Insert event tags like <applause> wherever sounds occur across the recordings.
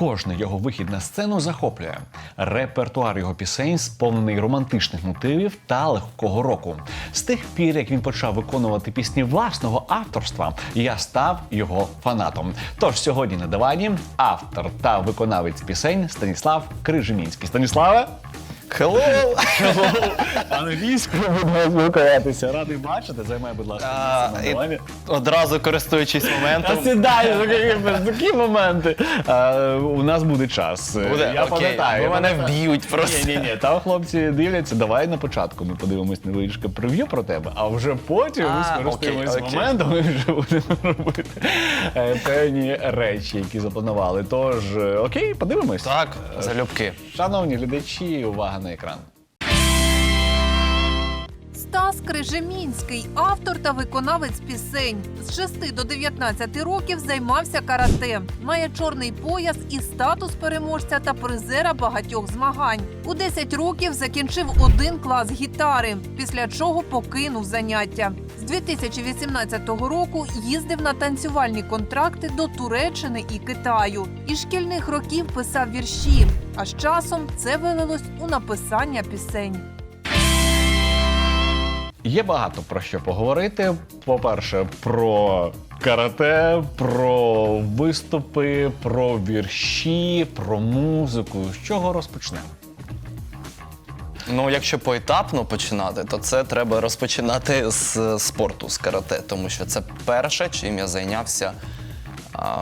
Кожний його вихід на сцену захоплює. Репертуар його пісень сповнений романтичних мотивів та легкого року. З тих пір, як він почав виконувати пісні власного авторства, я став його фанатом. Тож сьогодні на дивані автор та виконавець пісень Станіслав Крижемінський. Станіславе! Hello! Англійською будемо спілкуватися. Радий бачити. Займай, будь ласка, місце на. Одразу користуючись моментом. сідай, такі, такі моменти. А, у нас буде час. Буде? Я Окей. пам'ятаю. Ви я мене пам'ятаю. вб'ють просто. Ні, ні, ні, там хлопці дивляться. Давай на початку ми подивимось невеличке прев'ю про тебе, а вже потім ми А, скористаємось окей, окей. моментом і вже будемо робити е, певні речі, які запланували. Тож, е, окей, подивимось. Так, залюбки. Шановні глядачі, увага на екран. Стас Крижемінський, автор та виконавець пісень. З 6 до 19 років займався карате. Має чорний пояс і статус переможця та призера багатьох змагань. У 10 років закінчив один клас гітари, після чого покинув заняття. З 2018 року їздив на танцювальні контракти до Туреччини і Китаю. Із шкільних років писав вірші, а з часом це вилилось у написання пісень. Є багато про що поговорити. По-перше, про карате, про виступи, про вірші, про музику. З чого розпочнемо? Ну, якщо поетапно починати, то це треба розпочинати з спорту, з карате, тому що це перше, чим я зайнявся а,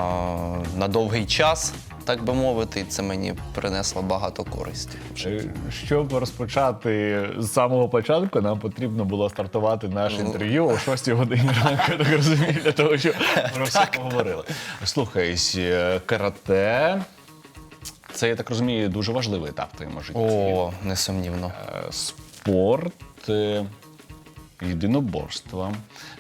на довгий час, так би мовити, це мені принесло багато користі. Е, Щоб розпочати з самого початку, нам потрібно було стартувати наше інтерв'ю о 6 годині ранку, я так розумію, для того, щоб про все поговорили. Слухай, е, карате. Це, я так розумію, дуже важливий етап в твоєму житті. О, несумнівно. Е, спорт, е, єдиноборство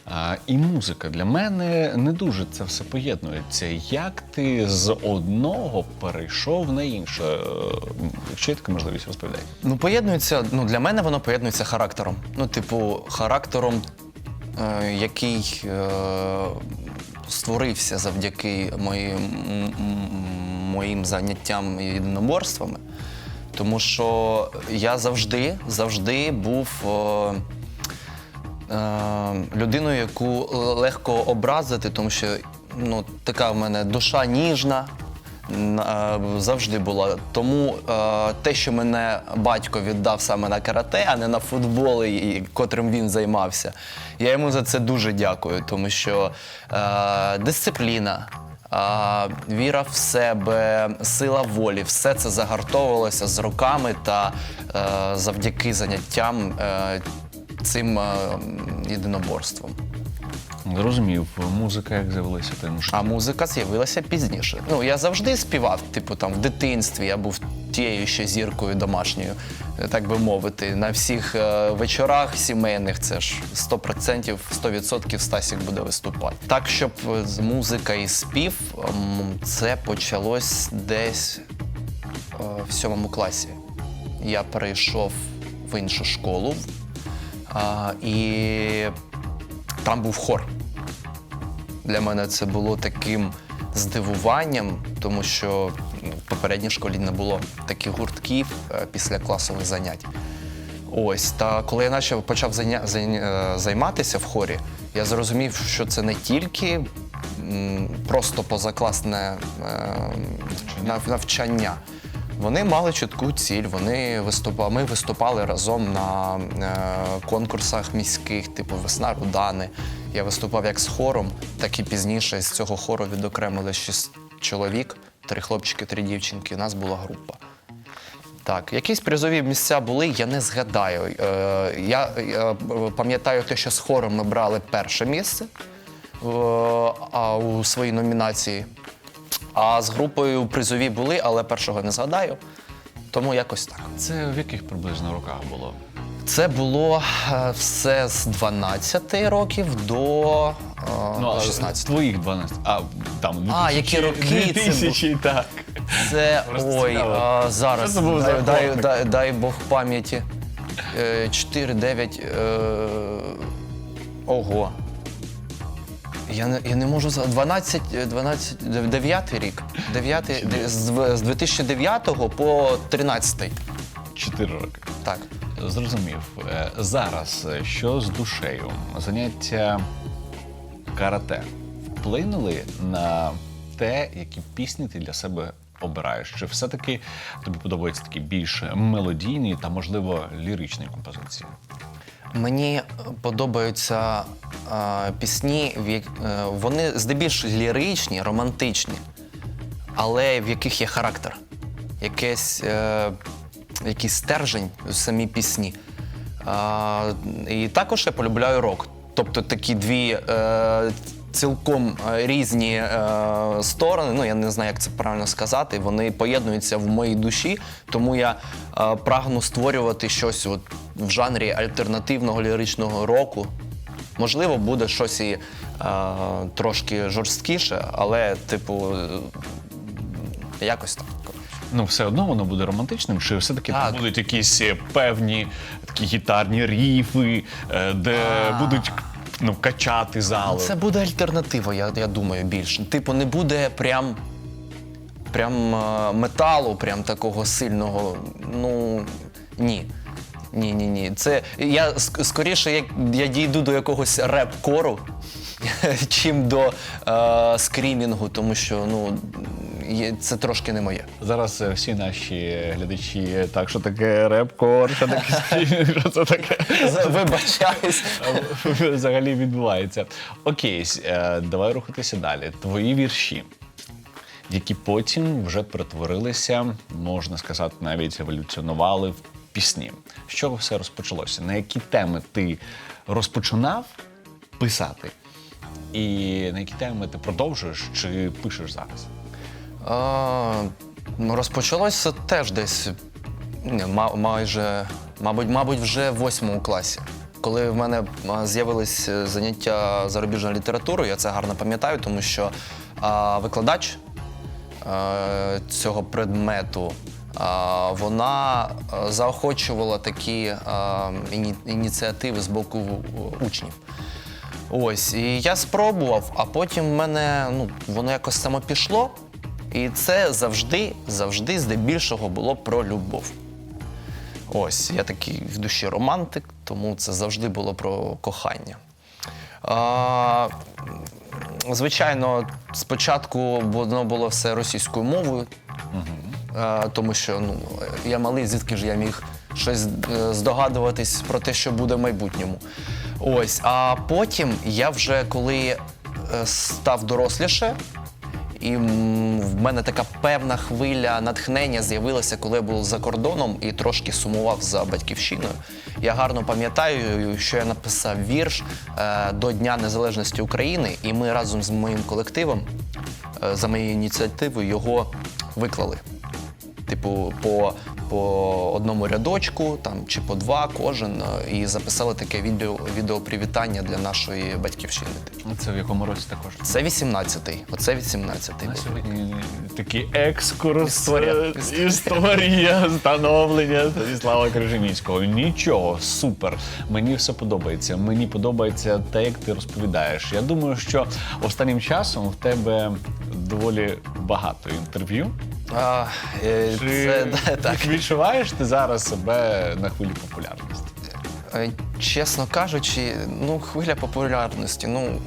а, і музика. Для мене не дуже це все поєднується. Як ти з одного перейшов на інше? Е, Якщо є така можливість, розповідай. Ну, поєднується, ну для мене воно поєднується характером. Ну, типу, характером, е, який е, створився завдяки моїм, моїм заняттям єдиноборствами. Тому що я завжди, завжди був е, е, людиною, яку легко образити, тому що ну, така в мене душа ніжна. е, Завжди була. Тому е, те, що мене батько віддав саме на карате, а не на футбол, і- котрим він займався, я йому за це дуже дякую, тому що е, дисципліна, е, віра в себе, сила волі, все це загартовувалося з роками та е, завдяки заняттям е, цим е, єдиноборством. Зрозумів, музика як з'явилася твоєму житті? А музика з'явилася пізніше. Ну, я завжди співав, типу, там в дитинстві я був тією ще зіркою домашньою, так би мовити. На всіх е, вечорах сімейних це ж 100%, 100% Стасік буде виступати. Так, щоб е, з музика і спів, ем, це почалось десь е, в сьомому класі. Я перейшов в іншу школу, а, і там був хор. Для мене це було таким здивуванням, тому що ну, в попередній школі не було таких гуртків е, після класових занять. Ось, та коли я почав, почав е, займатися в хорі, я зрозумів, що це не тільки просто позакласне е, навчання. Вони мали чітку ціль. Вони виступали. Ми виступали разом на е, конкурсах міських, типу Весна Рудани. Я виступав як з хором, так і пізніше з цього хору відокремили шість чоловік, три хлопчики, три дівчинки. У нас була група. Так, якісь призові місця були, я не згадаю. Е, я е, пам'ятаю те, що з хором ми брали перше місце е, а у своїй номінації. А з групою призові були, але першого не згадаю. Тому якось так. Це в яких приблизно роках було? Це було е, все з 12 років до е, 16. Твоїх 12. А, там, А, які роки це 2000, так. Це Просто ой, цікаво. а, зараз Що це був за дай, дай, хлопець? дай, дай Бог пам'яті. Е, 4, 9. Е, ого. Я не, я не можу за 12, е, 12, 9 рік. 9, де- з, з 2009 по 13. Чотири роки. Так. Зрозумів. Е, Зараз е, що з душею? Заняття карате вплинули на те, які пісні ти для себе обираєш? Чи все-таки тобі подобаються такі більш мелодійні та, можливо, ліричні композиції? Мені подобаються е, пісні, в як- е, вони здебільшого ліричні, романтичні, але в яких є характер, якийсь, е, якийсь стержень у самій пісні. Е, і також я полюбляю рок. Тобто такі дві е, цілком е, різні е, сторони. Ну я не знаю, як це правильно сказати. Вони поєднуються в моїй душі, тому я е, прагну створювати щось от в жанрі альтернативного ліричного року. Можливо, буде щось і е, трошки жорсткіше, але, типу, е, якось так. Ну, все одно воно буде романтичним, чи все-таки Так. будуть якісь е, певні такі гітарні ріфи, е, де будуть ну, качати зали. Це буде альтернатива, я, я думаю, більше. Типу, не буде прям, прям е, металу, прям такого сильного. Ну ні. Ні, ні, ні. Це я скоріше як я дійду до якогось реп-кору, <laughs> чим до е, скрімінгу, тому що ну є- це трошки не моє. Зараз е, всі наші глядачі, так, що таке реп-кор, що таке стрімінг, <laughs> що це таке З- Вибачаюсь. взагалі відбувається. Окей, с- е, давай рухатися далі. Твої вірші, які потім вже перетворилися, можна сказати, навіть еволюціонували в пісні. З чого все розпочалося? На які теми ти розпочинав писати? І на які теми ти продовжуєш чи пишеш зараз? А, ну, розпочалося теж десь ні, ма- майже, мабуть, мабуть, вже в восьмому класі. Коли в мене а, з'явились е, заняття зарубіжною літературою, я це гарно пам'ятаю, тому що а, викладач е, цього предмету. Вона е, заохочувала такі е, іні- ініціативи з боку учнів. Ось, і я спробував, а потім в мене ну, воно якось само пішло. І це завжди, завжди здебільшого було про любов. Ось, я такий в душі романтик, тому це завжди було про кохання. А, звичайно, спочатку воно було все російською мовою, а, тому що ну, я малий, звідки ж я міг щось е, здогадуватись про те, що буде в майбутньому. Ось, а потім я вже коли е, став доросліше, і в мене така певна хвиля натхнення з'явилася, коли я був за кордоном і трошки сумував за батьківщиною. Я гарно пам'ятаю, що я написав вірш е, до Дня Незалежності України, і ми разом з моїм колективом, е, за моєю ініціативою, його виклали. Типу, по, по одному рядочку там, чи по два кожен, е, і записали таке відео, відеопривітання для нашої батьківщини. Це в якому році також? Це 18-й, оце 18-й. На сьогодні такий екскурс, Історія. е, історія становлення Станіслава Крижимінського. Нічого, супер. Мені все подобається. Мені подобається те, як ти розповідаєш. Я думаю, що останнім часом в тебе доволі багато інтерв'ю. А, е, Чи це да, так. відчуваєш ти зараз себе на хвилі популярності? Е, Чесно кажучи, ну, хвиля популярності. Ну,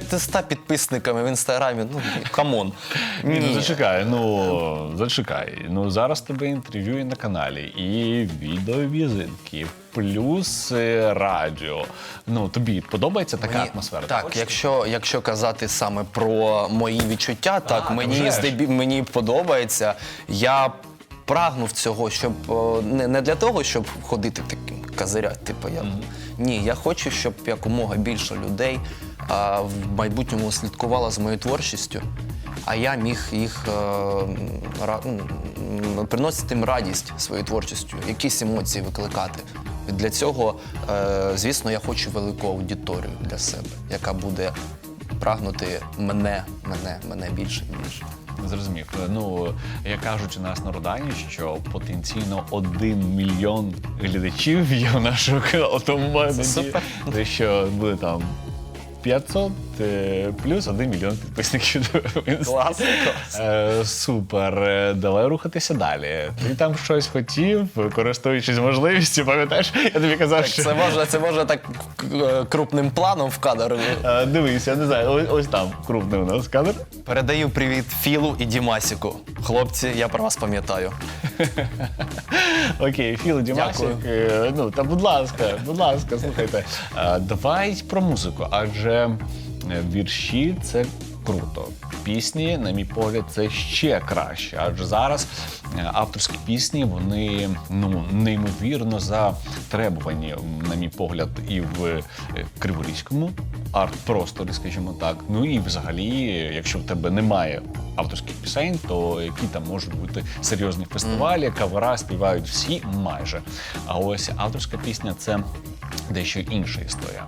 500 підписниками в інстаграмі, ну, камон. Ні, ну зачекай, ну зачекай. Ну зараз тебе інтерв'ю і на каналі, і відеовізитки, плюс е, радіо. Ну тобі подобається така Мені- атмосфера? Так, якщо, якщо казати саме про мої відчуття, так, та мені, вже ж. здебі, мені подобається. Я прагнув цього, щоб о, не, не для того, щоб ходити таким козирять. Типу, я, Ні, я хочу, щоб якомога більше людей а, в майбутньому слідкувало за моєю творчістю, а я міг їх е, ра- ну, приносити їм радість своєю творчістю, якісь емоції викликати. Для цього, е, звісно, я хочу велику аудиторію для себе, яка буде прагнути мене, мене, мене більше і більше. Зрозумів. Ну як кажуть у нас на Родані, що потенційно один мільйон глядачів є в нашому каналі. Тому Те, що буде там 500 е, плюс 1 мільйон підписників. Інсті. Клас, Е, Супер. Е, Давай рухатися далі. Ти там щось хотів, користуючись можливістю, пам'ятаєш, я тобі казав, Так, що це може, це може так е, крупним планом в кадр. Е, дивись, я не знаю, ось, ось там крупний у нас кадр. Передаю привіт Філу і Дімасіку. Хлопці, я про вас пам'ятаю. Окей, Філ. Дякую. е, Ну, та будь ласка, будь ласка, слухайте. Е, Давай про музику, адже е, вірші це круто. Пісні, на мій погляд, це ще краще. Адже зараз е, авторські пісні вони ну неймовірно затребувані, на мій погляд, і в е, Криворізькому арт-просторі, скажімо так. Ну і взагалі, якщо в тебе немає авторських пісень, то які там можуть бути серйозні фестивалі, кавера співають всі майже. А ось авторська пісня це дещо інша історія.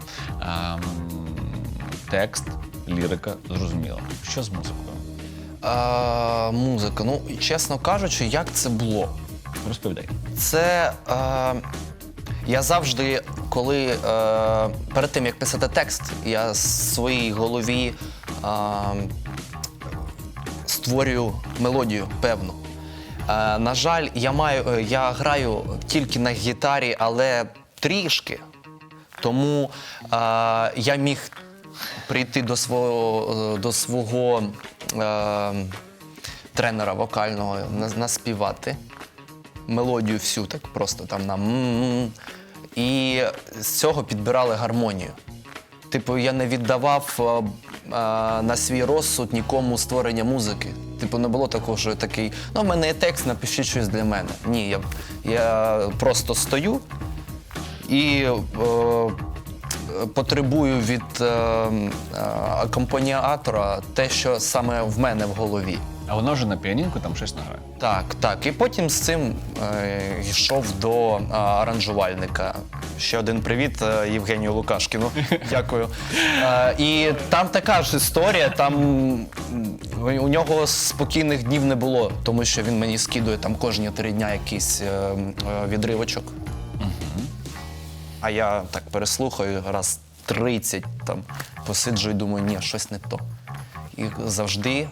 Текст, лірика, зрозуміло. Що з музикою? А, музика. Ну, чесно кажучи, як це було? Розповідай. Це е, я завжди, коли е, перед тим як писати текст, я в своїй голові е, створюю мелодію певну. Е, на жаль, я маю, е, я граю тільки на гітарі, але трішки. Тому е, я міг прийти до свого, е, до свого е, тренера вокального, наспівати мелодію всю, так просто там на м-м. І з цього підбирали гармонію. Типу, я не віддавав е, е, на свій розсуд нікому створення музики. Типу, не було такого, що я такий, ну, в мене є текст, напишіть щось для мене. Ні, я, я просто стою і е, потребую від е, е, акомпаніатора те, що саме в мене в голові. А вона вже на піанінку там щось награє. Так, так. І потім з цим е, йшов до е, аранжувальника. Ще один привіт е, Євгенію Лукашкіну. <laughs> Дякую. Е, і там така ж історія. Там м, у нього спокійних днів не було, тому що він мені скидує там кожні три дня якийсь е, м, е, відривочок. А я так переслухаю раз 30 там посиджу і думаю, ні, щось не то. І завжди е,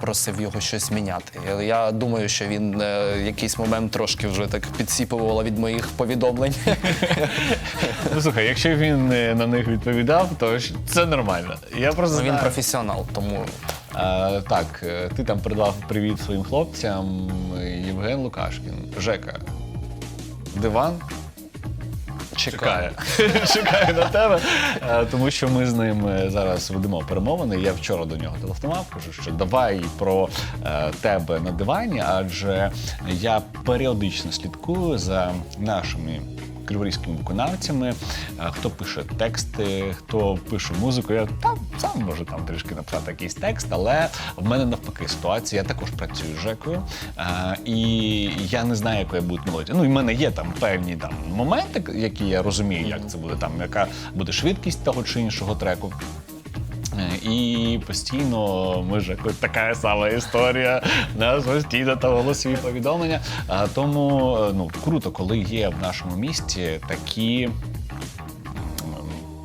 просив його щось міняти. Я- думаю, що він е, якийсь момент трошки вже так підсіпував від моїх повідомлень. <laughs> Ну слухай, якщо він е, на них відповідав, то ж це нормально. Я просто Ну, він знаю- професіонал, тому Е, так, е, ти там передав привіт своїм хлопцям. Євген Лукашкін. Жека. Диван чекає. чекає <laughs> на тебе. Е, Тому що ми з ним е, зараз ведемо перемовини. Я вчора до нього телефонував, кажу, що давай про е, тебе на дивані, адже я періодично слідкую за нашими. Криворізькими виконавцями, е, хто пише тексти, хто пише музику. Я там сам можу там трішки написати якийсь текст, але в мене навпаки ситуація. Я також працюю з Жекою, е, і я не знаю, якою буде мелодія. Ну, і в мене є там певні там моменти, які я розумію, як це буде там, яка буде швидкість того чи іншого треку. І постійно ми ж така сама історія. Нас постійно там голосові повідомлення. А, Тому е, ну круто, коли є в нашому місті такі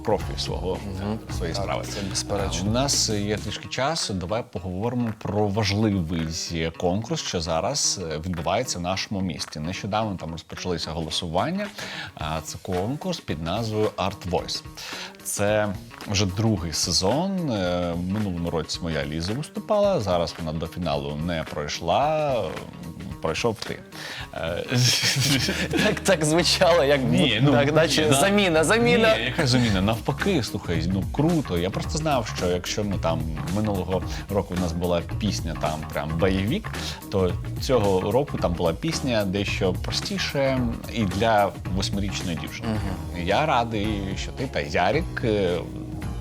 профі свого е, своєї справи. це безперечно. У нас є трішки часу. Давай поговоримо про важливий конкурс, що зараз е, відбувається в нашому місті. Нещодавно там розпочалися голосування. А Це конкурс під назвою Art Voice. Це вже другий сезон. Е, в Минулому році моя Ліза виступала. Зараз вона до фіналу не пройшла. Пройшов ти. Е, <laughs> так, так звучало, як Ні, ну, так, наче на- заміна, заміна. Ні, яка заміна? Навпаки, слухай, ну круто. Я просто знав, що якщо ми там минулого року у нас була пісня там прям бойовік, то цього року там була пісня дещо простіше і для восьмирічної дівчини. Я радий, що ти та Ярік. Е,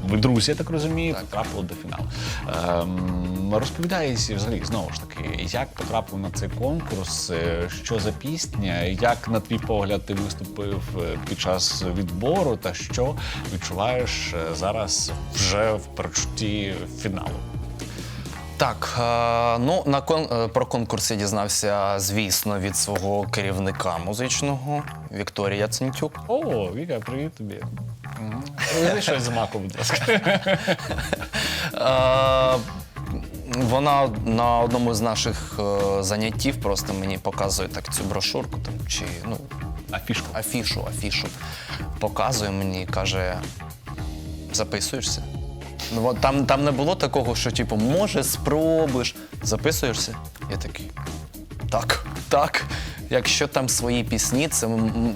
Ви друзі, я так розумію, потрапили до фіналу. Ем, розповідай взагалі знову ж таки, як потрапив на цей конкурс, е, що за пісня, як на твій погляд ти виступив е, під час відбору, та що відчуваєш зараз вже в перечутті фіналу? Так, ну на кон про конкурс я дізнався, звісно, від свого керівника музичного Вікторія Центюк. О, Віка, привіт тобі. Щось з маку, будь ласка. Е, Вона на одному з наших е, заняттів просто мені показує так цю брошурку там, чи ну, Афішку. афішу, афішу. Показує мені і каже: записуєшся? Ну, от там, там не було такого, що, типу, може, спробуєш. Записуєшся? Я такий. Так, так. Якщо там свої пісні, це,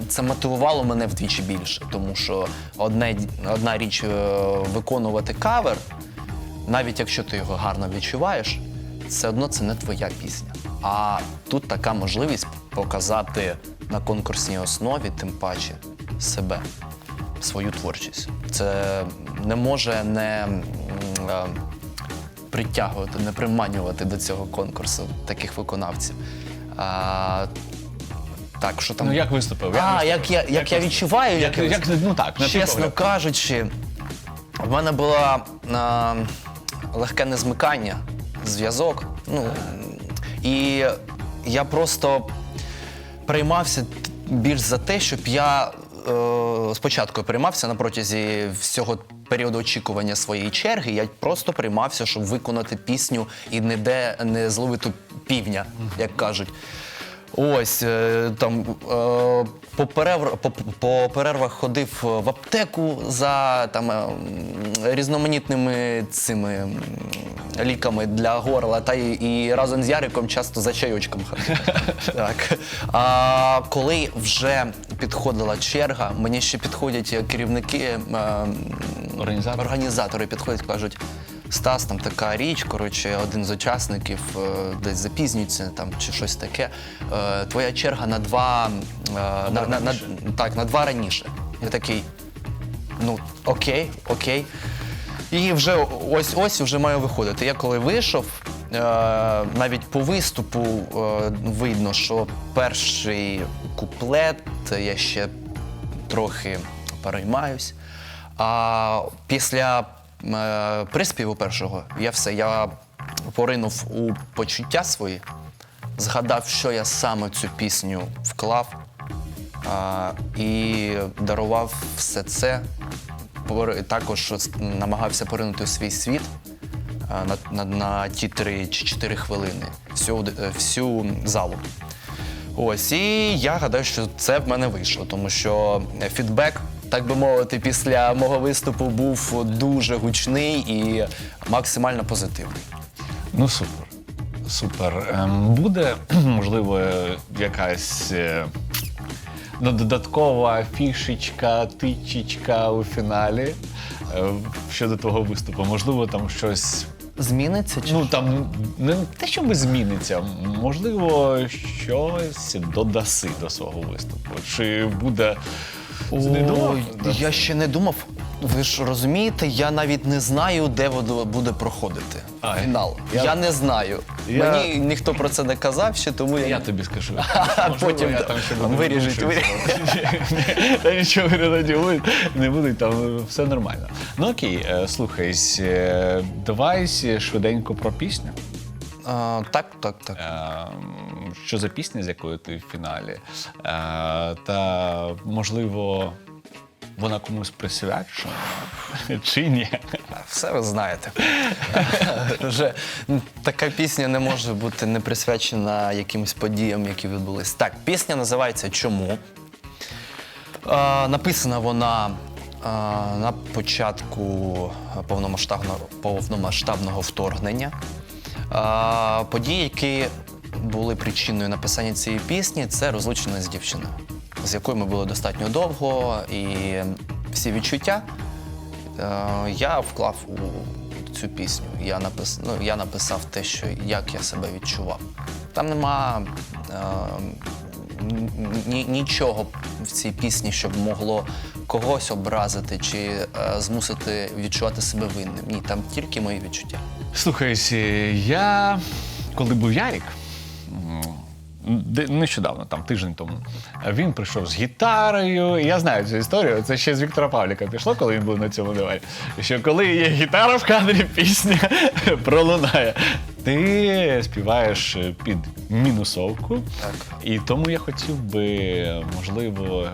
це мотивувало мене вдвічі більше. Тому що одне, одна річ е, виконувати кавер, навіть якщо ти його гарно відчуваєш, все одно це не твоя пісня. А тут така можливість показати на конкурсній основі, тим паче, себе, свою творчість. Це не може не е, притягувати, не приманювати до цього конкурсу таких виконавців. А, так, що там. Ну як виступив? а, як я, як я відчуваю, Як, як, як, ну так, на твій Чесно погляд. кажучи, в мене було легке незмикання, зв'язок. Ну, і я просто приймався більш за те, щоб я е, спочатку приймався на протязі всього періоду очікування своєї черги. Я просто приймався, щоб виконати пісню і не де не зловити півня, як кажуть. Ось е, там е, по, перерв, по, по перервах ходив в аптеку за там е, різноманітними цими ліками для горла, та й і разом з Яриком часто за чайочком ходив. <laughs> так. А коли вже підходила черга, мені ще підходять керівники, е, Організатори? організатори підходять, кажуть. Стас, там така річ, коротше, один з учасників е, десь запізнюється там чи щось таке. Е, твоя черга на два е, на, на, на, так, на два раніше. Я такий, ну окей, окей. І вже ось ось вже маю виходити. Я коли вийшов, навіть по виступу видно, що перший куплет я ще трохи переймаюсь. А після приспіву першого я все, я поринув у почуття свої, згадав, що я саме цю пісню вклав а, і дарував все це. Також намагався поринути у свій світ на, на, на ті три чи чотири хвилини, всю, е, всю залу. Ось, і я гадаю, що це в мене вийшло, тому що фідбек, так би мовити, після мого виступу був дуже гучний і максимально позитивний. Ну супер. Супер. Ем, Буде, <clears throat> можливо, якась е, додаткова фішечка, тичечка у фіналі е, щодо твого виступу. Можливо, там щось. Зміниться чи Ну там не те, що зміниться, можливо, щось додаси до свого виступу. Чи буде Ти не думав? Ой, я ще не думав. Ви ж розумієте, я навіть не знаю, де воно буде проходити А, фінал. я- Я, не знаю. Я- Мені ніхто про це не казав ще, тому я, Я тобі скажу. <laughs> А Можливо, потім я там ще буду виріжуть, вирішувати. <laughs> Та нічого не наділують, не будуть, там все нормально. Ну окей, е, слухай, е, давай швиденько про пісню. А, так, так, так. Е, Що за пісня, з якою ти в фіналі? Е, Та можливо, вона комусь присвячена <laughs> чи ні? Все ви знаєте. <laughs> Вже така пісня не може бути не присвячена якимось подіям, які відбулись. Так, пісня називається Чому? А, написана вона на початку повномасштабного, повномасштабного вторгнення. Події, які були причиною написання цієї пісні, це розлучення з дівчиною, з якою ми були достатньо довго, і всі відчуття е, я вклав у цю пісню. Я, напис... ну, я написав те, що як я себе відчував. Там нема е, ні- нічого в цій пісні, щоб могло когось образити чи е, змусити відчувати себе винним. Ні, там тільки мої відчуття. Слухай, е, я коли був Ярік, нещодавно, там тиждень тому, він прийшов з гітарою. Я знаю цю історію. Це ще з Віктора Павліка пішло, коли він був на цьому дивані. Що коли є гітара в кадрі, пісня <laughs> пролунає. Ти співаєш під мінусовку. Так. І тому я хотів би, можливо,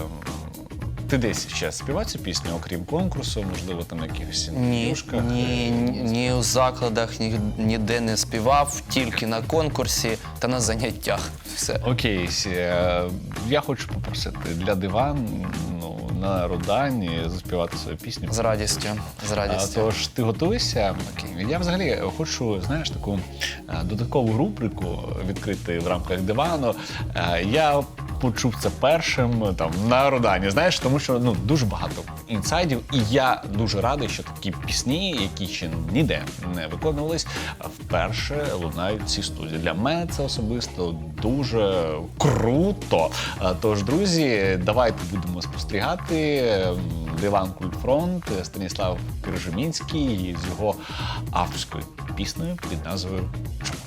ти десь ще співав цю пісню, окрім конкурсу, можливо, там на якихось Ні, інтерв'юшках? ні, ні, ні у закладах, ні, ніде не співав, тільки на конкурсі та на заняттях. Все. Окей, Сі, е, я хочу попросити для диван ну, на Рудані заспівати свою пісню. З радістю. З А, радістю. Тож ти готуєшся? Окей. Я взагалі хочу, знаєш, таку е, додаткову рубрику відкрити в рамках дивану. Е, Я почув це першим е, там на Рудані. Знаєш, тому що ну дуже багато інсайдів, і я дуже радий, що такі пісні, які ще ніде не виконувались, вперше лунають в цій студії. Для мене це особисто дуже круто. Е, Тож, друзі, давайте будемо спостерігати. Ем, Диван Культфронт Станіслав Киржемінський з його авторською піснею під назвою Чому?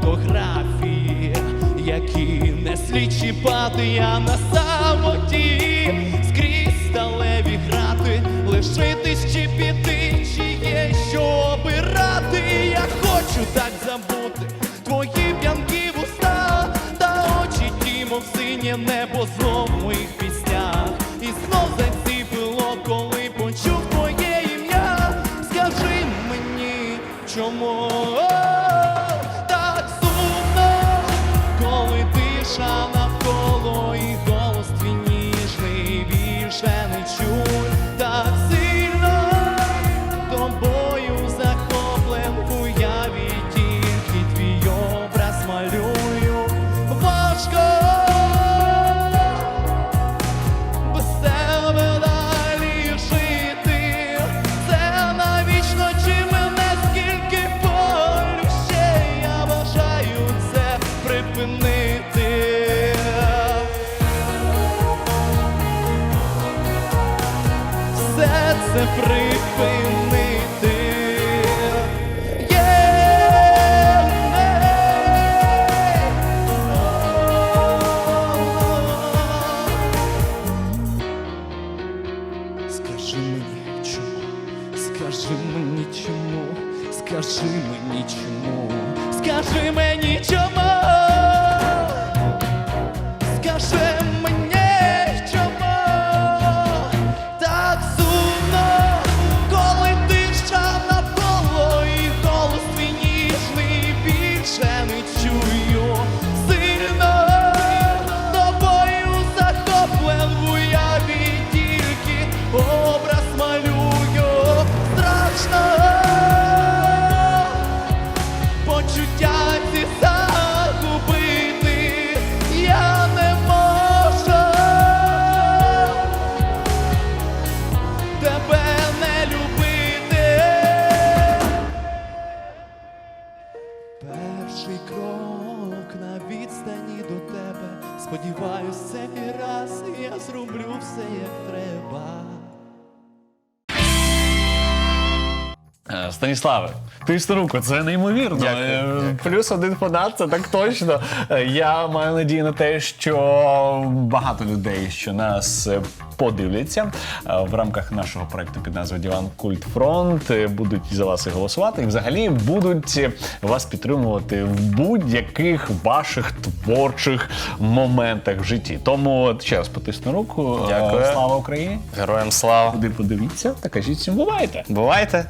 Фотографії, які не слідчі пати я на самоті, скажи мені чому, Перший крок на відстані до тебе. Сподіваюсь, цей раз я зроблю все як треба. Станіславе, ти руку, це неймовірно. Дякую, Е, дякую. Плюс один фанат, це так точно. Е, Я маю надію на те, що багато людей, що нас е, подивляться е, в рамках нашого проекту під назвою Діван Культ Фронт, е, будуть за вас і голосувати, і взагалі будуть е, вас підтримувати в будь-яких ваших творчих моментах в житті. Тому ще раз потисну руку. Е, Дякую. Слава Україні! Героям слава. Куди подивіться та кажіть всім бувайте! Бувайте!